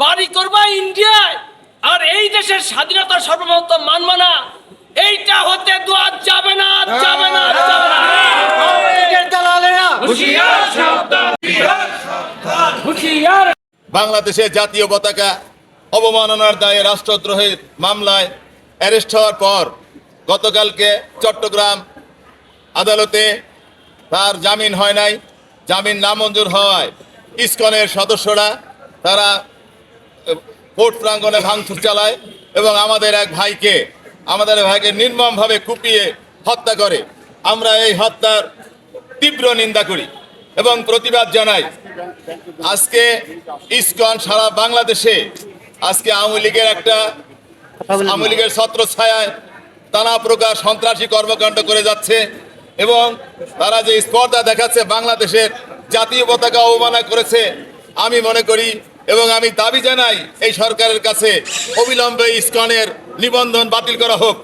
বাড়ি করবা ইন্ডিয়ায় আর এই দেশের স্বাধীনতা সর্বমত মানবা না। এইটা হতে দোয়া যাবে না যাবে না যাবে না। বাংলাদেশের জাতীয় পতাকা অবমাননার দায়ে রাষ্ট্রদ্রোহের মামলায় অ্যারেস্ট হওয়ার পর গতকালকে চট্টগ্রাম আদালতে তার জামিন হয় নাই। জামিন নামঞ্জুর হওয়ায় ইসকনের সদস্যরা তারা কোর্ট প্রাঙ্গনে ভাঙচুর চালায় এবং আমাদের এক ভাইকে, আমাদের ভাইকে নির্মমভাবে কুপিয়ে হত্যা করে। আমরা এই হত্যার তীব্র নিন্দা করি এবং প্রতিবাদ জানাই। আজকে ইসকন সারা বাংলাদেশে, আজকে আওয়ামী লীগের একটা, আওয়ামী লীগের ছত্র ছায়ায় নানা প্রকার সন্ত্রাসী কর্মকাণ্ড করে যাচ্ছে এবং তারা যে স্পর্ধা দেখাচ্ছে বাংলাদেশের জাতীয় পতাকা অবমাননা করেছে, আমি মনে করি এবং আমি দাবি জানাই, এই সরকারের কাছে অবিলম্বে ইসকনের নিবন্ধন বাতিল করা হোক।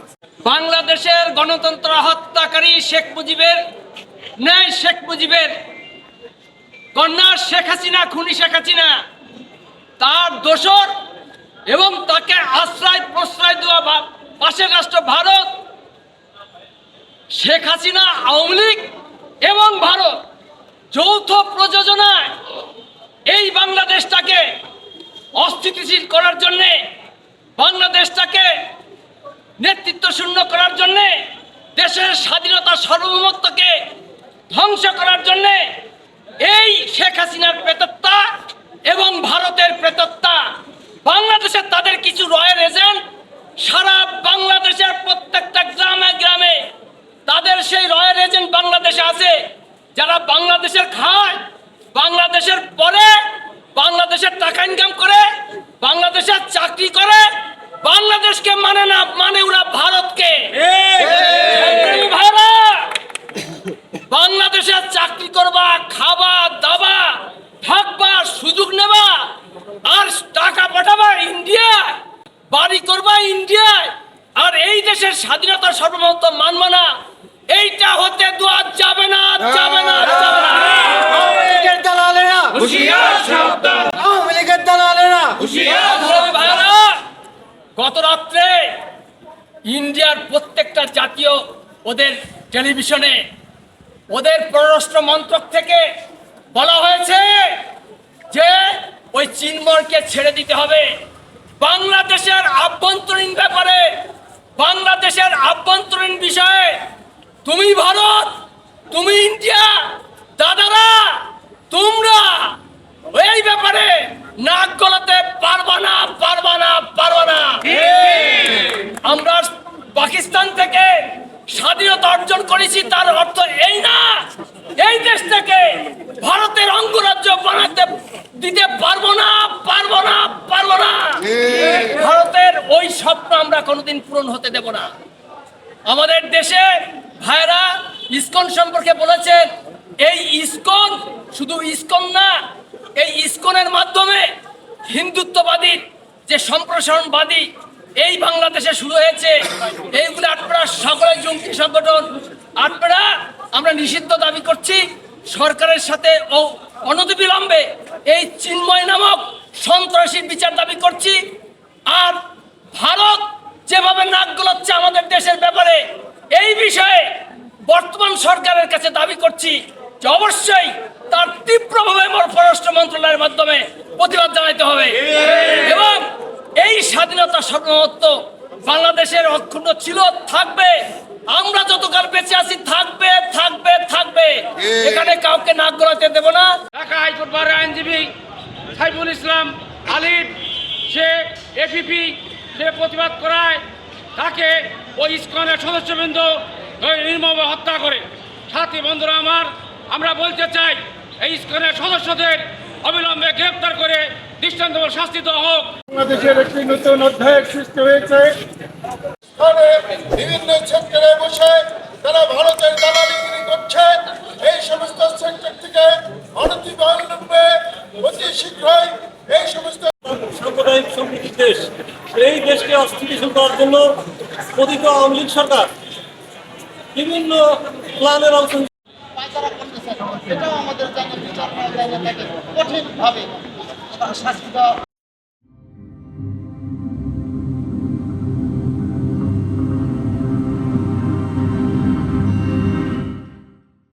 বাংলাদেশের গণতন্ত্র হত্যাকারী শেখ মুজিবের, ন্যায় শেখ মুজিবের কন্যা শেখ হাসিনা, খুনি শেখ হাসিনা, তার দোষর এবং তাকে আশ্রয় প্রশ্রয় দেওয়া পাশের রাষ্ট্র ভারত, শেখ হাসিনা, আওয়ামী লীগ এবং ভারত যৌথ প্রযোজনায় এই বাংলাদেশটাকে অস্থিতিশীল করার জন্যে বাংলাদেশটাকে নেতৃত্ব শূন্য করার জন্য দেশের স্বাধীনতা সার্বভৌমত্বকে ধ্বংস করার জন্য এই শেখ হাসিনার প্রেতত্তা এবং ভারতের প্রেতত্তা, বাংলাদেশের তাদের কিছু রয়্যাল এজেন্ট, সারা বাংলাদেশের প্রত্যেকটা গ্রামে গ্রামে তাদের সেই রয়্যাল এজেন্ট বাংলাদেশে আছে, যারা বাংলাদেশের খায়, বাংলাদেশের পরে, বাংলাদেশের টাকা ইনকাম করে, বাংলাদেশের চাকরি করে বাংলাদেশকে মানে না মানে ওরা ভারতকে। ভাইরা, বাংলাদেশের চাকরি করবা খাবা দাবা থাকবা সুযোগ নেবা আর টাকা পাঠাবা ইন্ডিয়া বাড়ি করবা ইন্ডিয়ায় আর এই দেশের স্বাধীনতা সর্বমত মানবা না। এইটা হতে দোয়া যাবে না যাবে না যাবে না। দালালেরা আওয়ামী লীগের দালালেরা সংগ্রামী ভাইরা, গত রাত্রে ইন্ডিয়ার প্রত্যেকটা জাতীয় ওদের টেলিভিশনে, ওদের পররাষ্ট্র মন্ত্রক থেকে বলা হয়েছে যে ওই চিনমরকে ছেড়ে দিতে হবে। বাংলাদেশের আভ্যন্তরীণ ব্যাপারে, বাংলাদেশের আভ্যন্তরীণ বিষয়ে তুমি ভারত, তুমি ইন্ডিয়া, দাদারা, তোমরা এই ব্যাপারে নাক গলাতে পারবা না পারবা না পারবা না। আমরা পাকিস্তান থেকে স্বাধীনতা অর্জন করেছি, তার অর্থ এই না, এই দেশ থেকে ভারতের অঙ্গরাজ্য বানাতে, দিতে পারব না পারব না পারব না। ভারতের ওই স্বপ্ন আমরা কোনোদিন পূরণ হতে দেব না। আমাদের দেশে ভাইরা ইস্কন সম্পর্কে বলেছেন, এই ইস্কন শুধু ইস্কন না এই ইসকনের মাধ্যমে হিন্দুত্ববাদী যে সম্প্রসারণবাদী এই বাংলাদেশে শুরু হয়েছে, এইগুলো আপনারা সকলে জঙ্গি সংগঠন, আপনারা, আমরা নিষিদ্ধ দাবি করছি, সরকারের সাথে ও অনতিবিলম্বে এই চিন্ময় নামক সন্ত্রাসীর বিচার দাবি করছি। আর ভারত যেভাবে নাক গলাচ্ছে আমাদের দেশের ব্যাপারে, এই বিষয়ে বর্তমান সরকারের কাছে দাবি করছি। যে অবশ্যই তার তীব্রভাবে পররাষ্ট্র মন্ত্রণালয়ের মাধ্যমে প্রতিবাদ জানাতে হবে। এবং এই স্বাধীনতা সার্বভৌমত্ব বাংলাদেশের অক্ষুণ্ণ ছিল, থাকবে। আমরা যতকাল বেঁচে আছি, থাকবে থাকবে থাকবে। এখানে কাউকে নাক গলাতে দেব না। ঢাকা হাইকোর্ট বারের আইনজীবী সাইফুল ইসলাম আলিফ, সে এপিপি সে প্রতিবাদ করায়, তাকে ওই ইস্কনের সদস্যবৃন্দ নির্মমভাবে হত্যা করে। সাথী বন্ধুরা আমার আমরা বলতে চাই এই ইস্কনের সদস্যদের অবিলম্বে গ্রেপ্তার করে দৃষ্টান্তমূলক শাস্তি দেওয়া হোক। বাংলাদেশের একটি নতুন অধ্যায়ের সৃষ্টি হয়েছে। বিভিন্ন সেক্টরে বসে তারা ভারতের দালালিগিরি করছে এই সমস্ত সেক্টর থেকে অনতিবিলম্বে অতি শীঘ্রই এই সমস্ত সাম্প্রদায়িক সম্প্রীতির দেশ এই দেশকে অস্থিতিশীল করার জন্য পতিত আওয়ামী লীগ সরকার বিভিন্ন প্ল্যানের অংশ পায়তারা করতেছেন এটাও আমাদের জন্য বিচার করা যায় না তাকে কঠিনভাবে শাস্তি দেওয়া